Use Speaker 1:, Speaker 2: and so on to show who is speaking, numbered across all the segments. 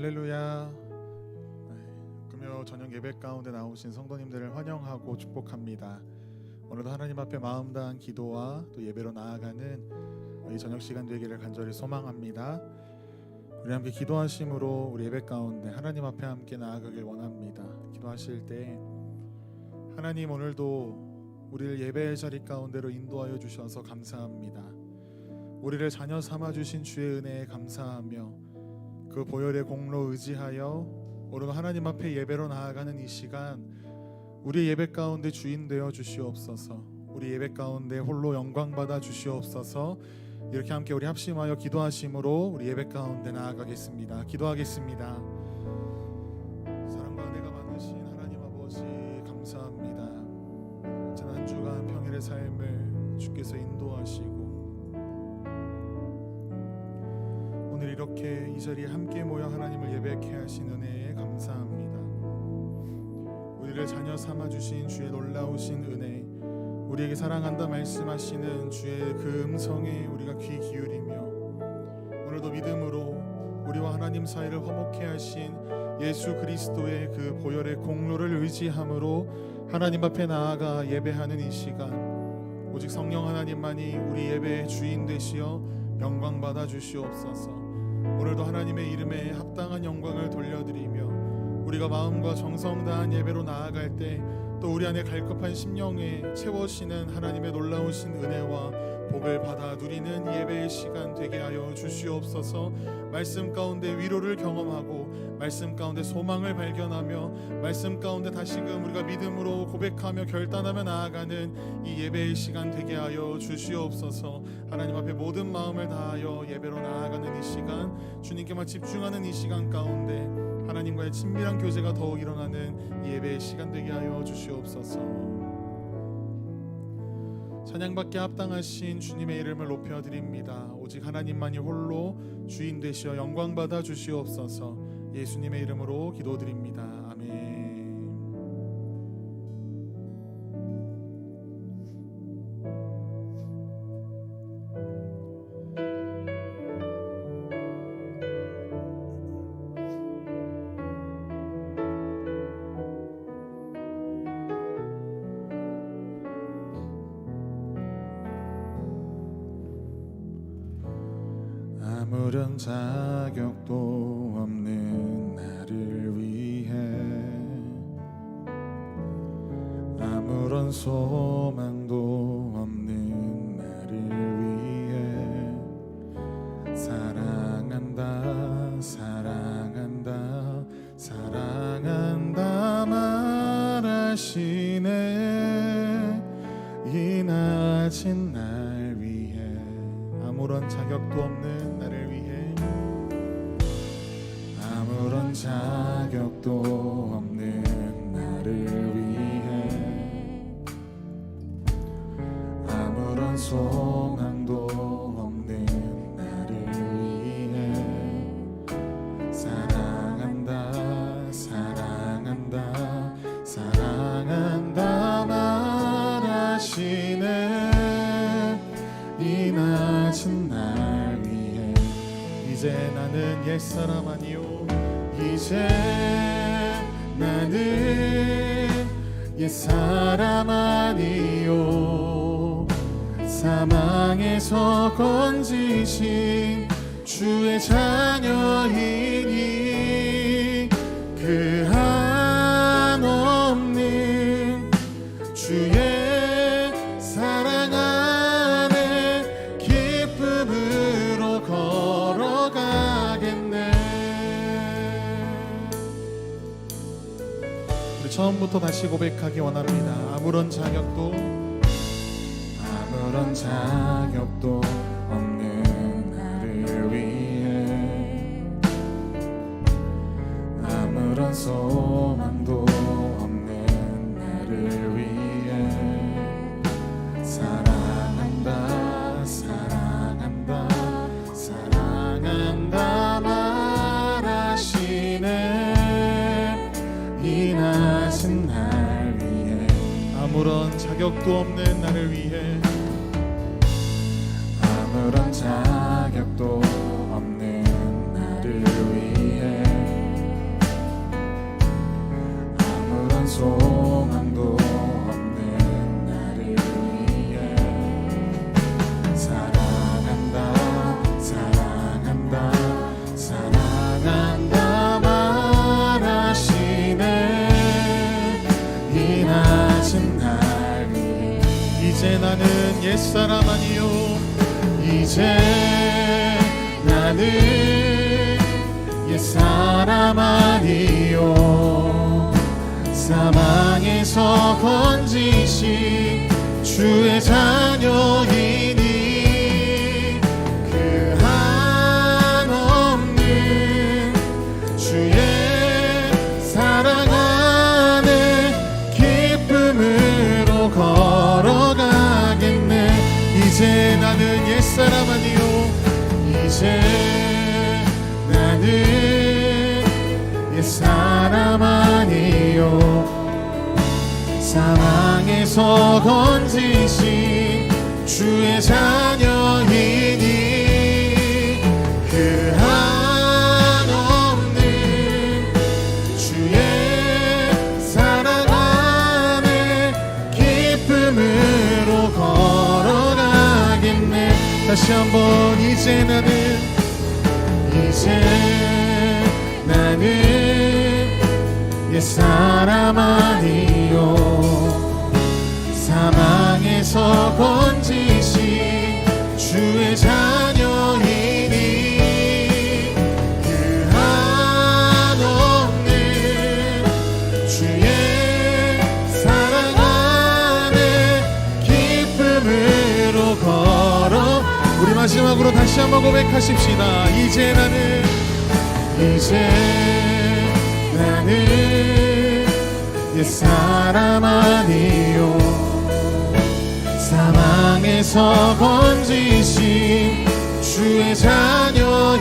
Speaker 1: 할렐루야. 네, 금요 저녁 예배 가운데 나오신 성도님들을 환영하고 축복합니다. 오늘도 하나님 앞에 마음 다한 기도와 또 예배로 나아가는 이 저녁 시간 되기를 간절히 소망합니다. 우리 함께 기도하심으로 우리 예배 가운데 하나님 앞에 함께 나아가길 원합니다. 기도하실 때 하나님 오늘도 우리를 예배의 자리 가운데로 인도하여 주셔서 감사합니다. 우리를 자녀 삼아 주신 주의 은혜에 감사하며 그 보혈의 공로 의지하여 오늘 하나님 앞에 예배로 나아가는 이 시간 우리 예배 가운데 주인 되어 주시옵소서. 우리 예배 가운데 홀로 영광 받아 주시옵소서. 이렇게 함께 우리 합심하여 기도하심으로 우리 예배 가운데 나아가겠습니다. 기도하겠습니다. 사랑과 은혜가 많으신 하나님 아버지 감사합니다. 지난 한 주간 평일의 삶을 이렇게 이 자리에 함께 모여 하나님을 예배케 하신 은혜에 감사합니다. 우리를 자녀 삼아 주신 주의 놀라우신 은혜, 우리에게 사랑한다 말씀하시는 주의 그 음성에 우리가 귀 기울이며 오늘도 믿음으로 우리와 하나님 사이를 화목케 하신 예수 그리스도의 그 보혈의 공로를 의지함으로 하나님 앞에 나아가 예배하는 이 시간 오직 성령 하나님만이 우리 예배의 주인 되시어 영광 받아 주시옵소서. 오늘도 하나님의 이름에 합당한 영광을 돌려드리며 우리가 마음과 정성 다한 예배로 나아갈 때 또 우리 안에 갈급한 심령에 채워지는 하나님의 놀라우신 은혜와 복을 받아 누리는 예배의 시간 되게 하여 주시옵소서. 말씀 가운데 위로를 경험하고 말씀 가운데 소망을 발견하며 말씀 가운데 다시금 우리가 믿음으로 고백하며 결단하며 나아가는 이 예배의 시간 되게 하여 주시옵소서. 하나님 앞에 모든 마음을 다하여 예배로 나아가는 이 시간 주님께만 집중하는 이 시간 가운데 하나님과의 친밀한 교제가 더욱 일어나는 이 예배의 시간 되게 하여 주시옵소서. 찬양받게 합당하신 주님의 이름을 높여 드립니다. 오직 하나님만이 홀로 주인 되시어 영광 받아 주시옵소서. 예수님의 이름으로 기도드립니다. 소망도 없는 나를 위해 사랑한다 사랑한다 사랑한다 말하시네. 이 낮은 날 위해 아무런 자격도 없는 나를 위해 아무런 자격도 옛사람 아니요 이제 나는 옛사람 아니요 사망에서 건지신 주의 자녀이니 처음부터 다시 고백하기 원합니다. 아무런 자격도 아무런 자격도 없는 나를 위해. 아무런 소망 자격도 없는 나를 위해. 아무런 자격도 없는 나를 위해. 아무런 소 옛사람 아니요. 이제 나는 옛사람 아니요. 사망에서 건지신 주의 자녀이 사망에서 건지신 주의 자녀이니 그 한없는 주의 사랑 안에 기쁨으로 걸어가겠네. 다시 한번 이제 나는 이제 나는 옛사람 아니 사망에서 건지신 주의 자녀이니 그 한없는 주의 사랑 안에 기쁨으로 걸어 우리 마지막으로 다시 한번 고백하십시다. 이제 나는 이제 나는 옛 사람 아니요 사망에서 건지신 주의 자녀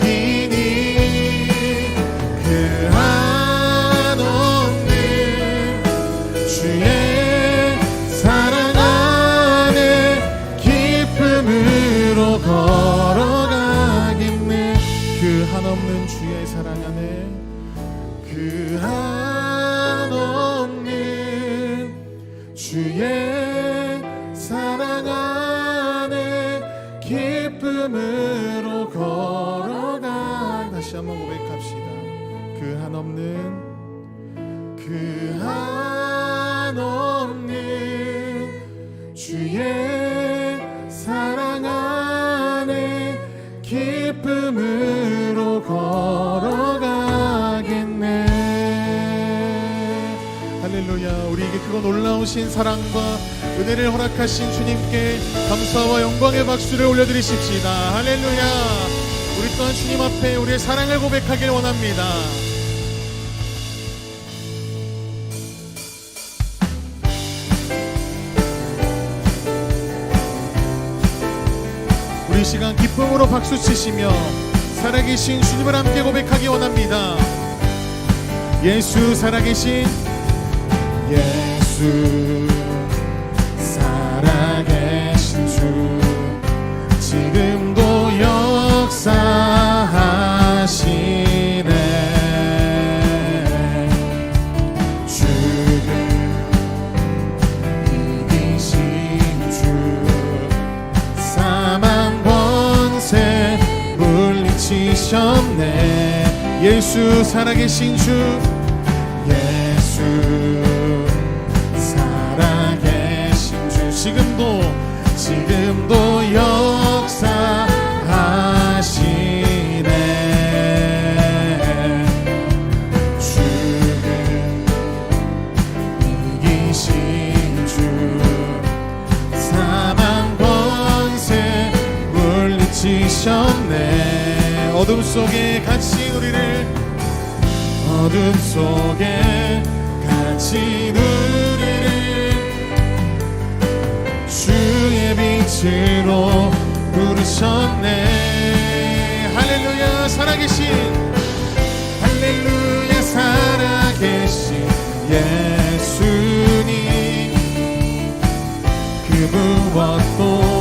Speaker 1: 그거 놀라우신 사랑과 은혜를 허락하신 주님께 감사와 영광의 박수를 올려드리십시다. 할렐루야. 우리 또한 주님 앞에 우리의 사랑을 고백하길 원합니다. 우리 이 시간 기쁨으로 박수 치시며 살아계신 주님을 함께 고백하기 원합니다. 예수 살아계신 예 수 살아계신 주 지금도 역사하시네. 죽음 이기신 주 사망 권세 물리치셨네. 예수 살아계신 주 속에 갇힌 우리를 어둠 속에 갇힌 우리를 주의 빛으로 부르셨네. 할렐루야 살아계신 할렐루야 살아계신 예수님. 그 무엇도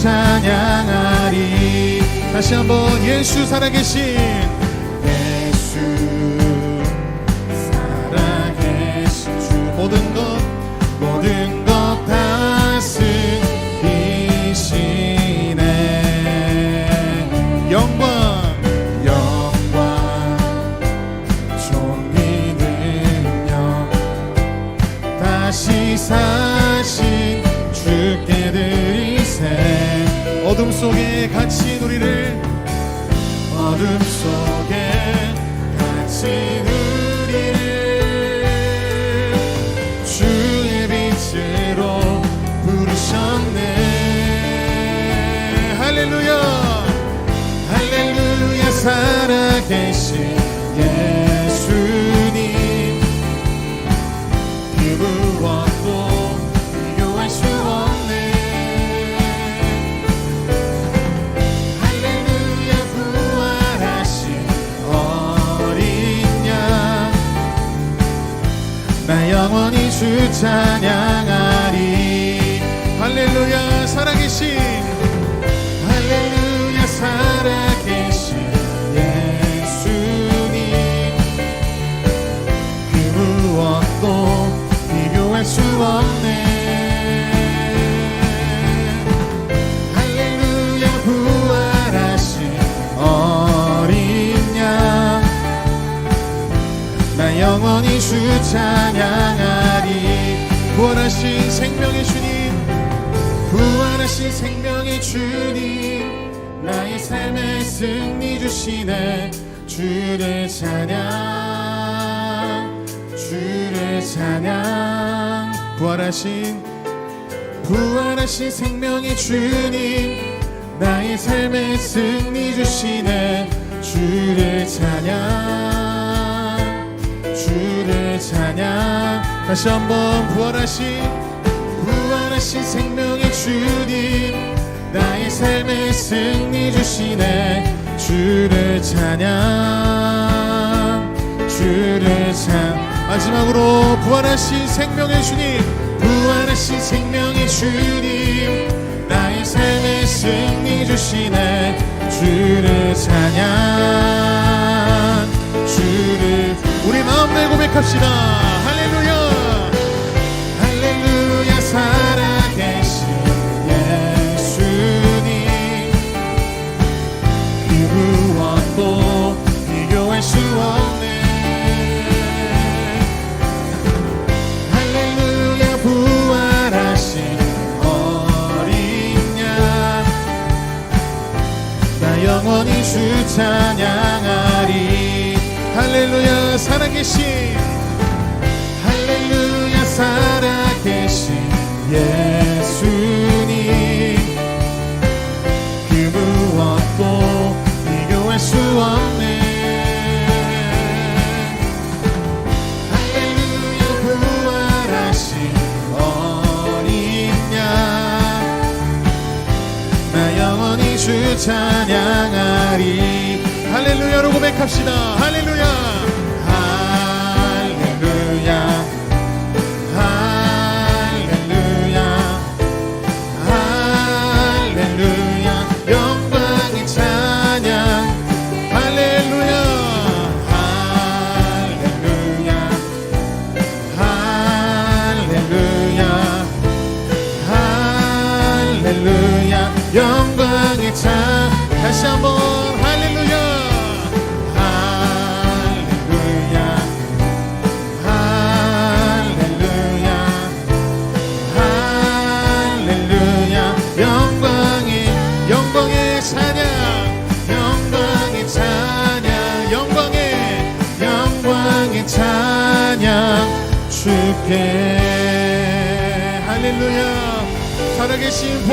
Speaker 1: 찬양하리. 다시 한번 예수 살아계신 살아계신 예수님. 그 무엇도 비교할 수 없네. 할렐루야 부활하신 어린 양나 영원히 주 찬양하 영원히 주 찬양하리. 부활하신 생명의 주님 부활하신 생명의 주님. 나의 삶의 승리 주시네. 주를 찬양 주를 찬양 부활하신 부활하신 생명의 주님 나의 삶의 승리 주시네. 주를 찬양 주를 찬양. 다시 한번 부활하신 부활하신 생명의 주님 나의 삶의 승리 주시네. 주를 찬양 마지막으로 부활하신 생명의 주님 부활하신 생명의 주님 나의 삶의 승리 주시네. 주를 찬양 주를 우리 마음 내 고백합시다 영원히 주 찬양하리. 할렐루야 살아계신. 할렐루야 살아계신 예수님. 그 무엇도 비교할 수 없네 찬양하리. 할렐루야로 고백합시다. 할렐루야. 할렐루야. 할렐루야. 할렐루야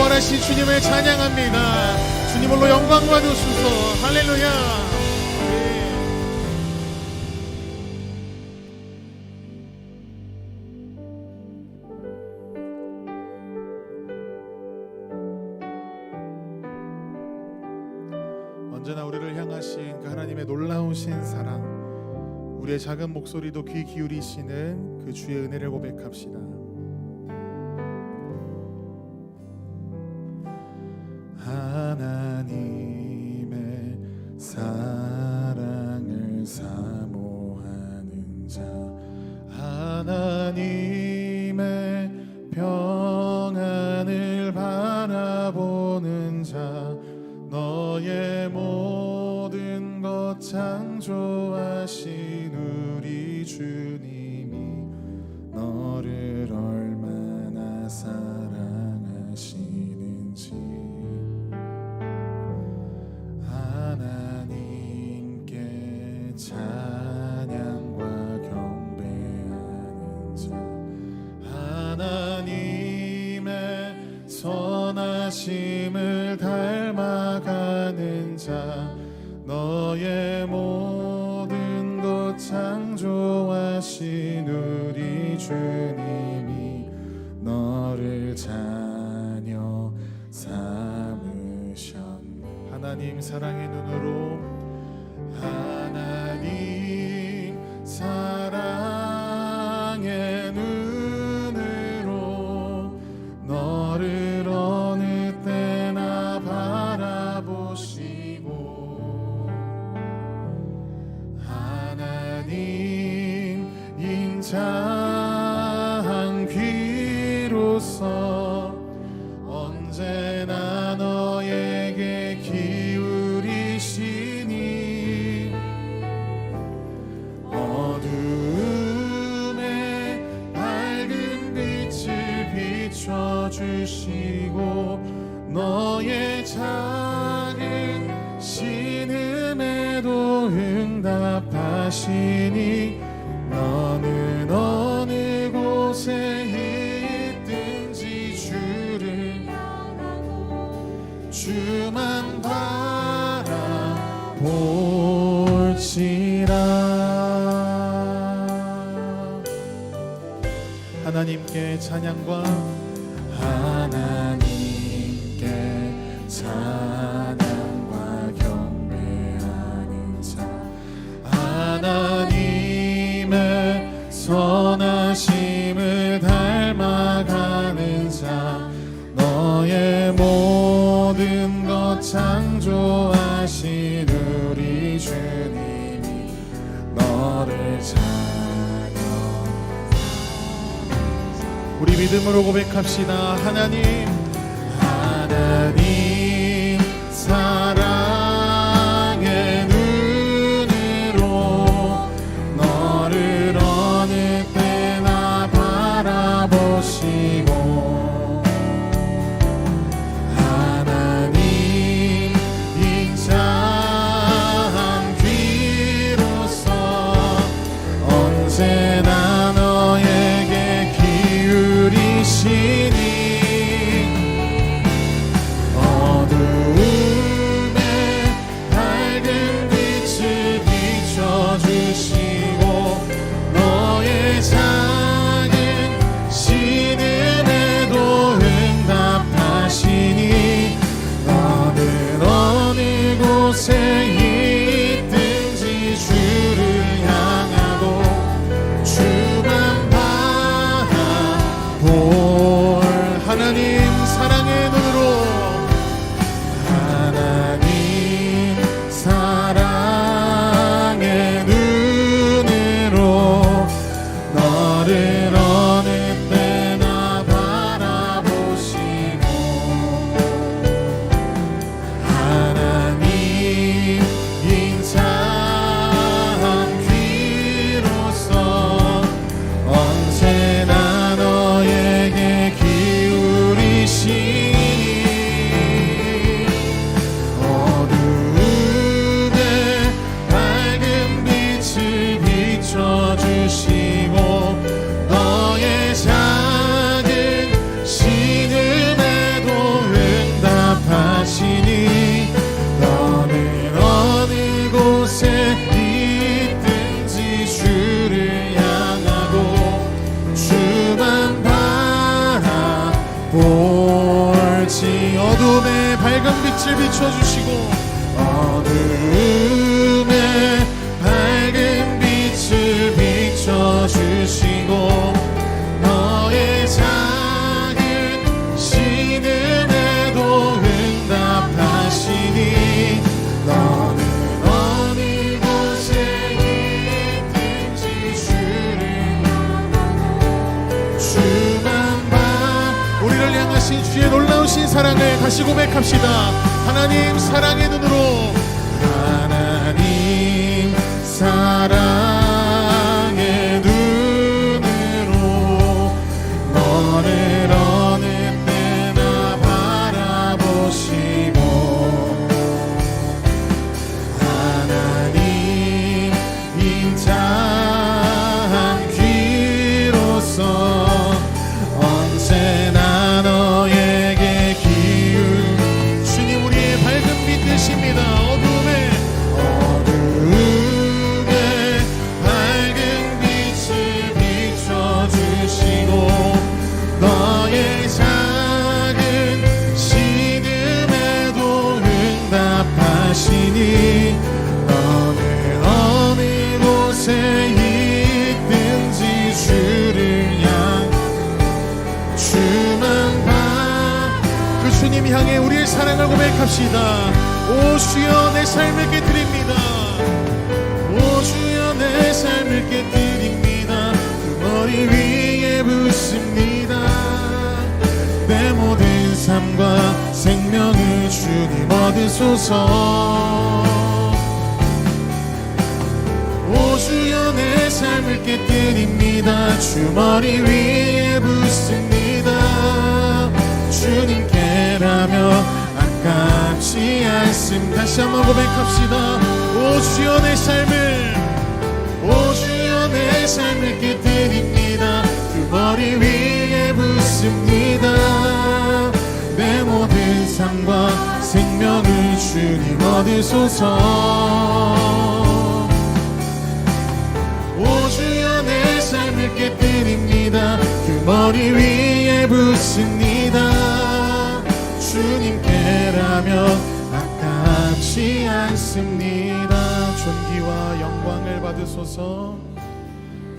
Speaker 1: 부활하신 주님을 찬양합니다. 주님 홀로 영광 받으소서. 할렐루야. 네. 언제나 우리를 향하신 그 하나님의 놀라우신 사랑 우리의 작은 목소리도 귀 기울이시는 그 주의 은혜를 고백합시다 자녀 삼으셨네. 하나님 사랑의 눈으로 주시고 너의 작은 신음에도 응답하시니 너는 어느 곳에 있든지 주를 주만 바라볼지라. 하나님께 찬양과 창조하신 우리 주님이 너를 찬양 우리 믿음으로 고백합시다. 하나님 비춰주시고 어둠에 밝은 빛을 비춰주시고 너의 작은 시름에도 응답하시니 너는 어느 곳에 있든지 주를 주만 봐. 우리를 향하신 주의 놀라우신 사랑을 다시 고백합시다. 하나님 사랑의 눈으로 고백합시다. 오 주여 내 삶을 깨뜨립니다. 오 주여 내 삶을 깨뜨립니다. 그 머리 위에 붓습니다. 내 모든 삶과 생명을 주님 얻으소서. 오 주여 내 삶을 깨뜨립니다. 주 머리 위에 붓습니다. 주님께라며 아 않음. 다시 한번 고백합시다. 오 주여 내 삶을. 오 주여 내 삶을 깨뜨립니다. 주 머리 위에 붓습니다. 내 모든 삶과 생명을 주님 얻으소서. 오 주여 내 삶을 깨뜨립니다. 그 머리 위에 붓습니다. 주님께 라며 아깝지 않습니다. 존귀와 영광을 받으소서.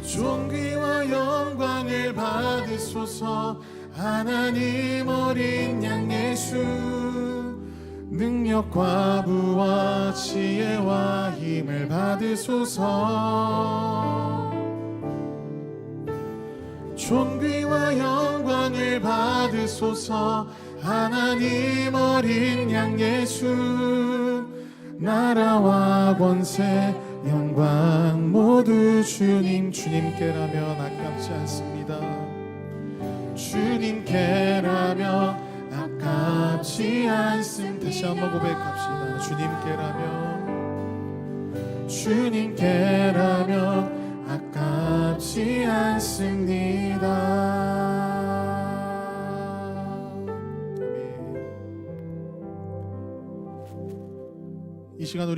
Speaker 1: 존귀와 영광을 받으소서. 하나님 어린 양 예수 능력과 부와 지혜와 힘을 받으소서. 존귀와 영광을 받으소서 하나님 어린 양 예수 나라와 권세 영광 모두 주님 주님께라면 아깝지 않습니다. 주님께라면 아깝지 않음 다시 한번 고백합시다. 주님께라면 주님께라면 아깝지 않습니다 시간 우리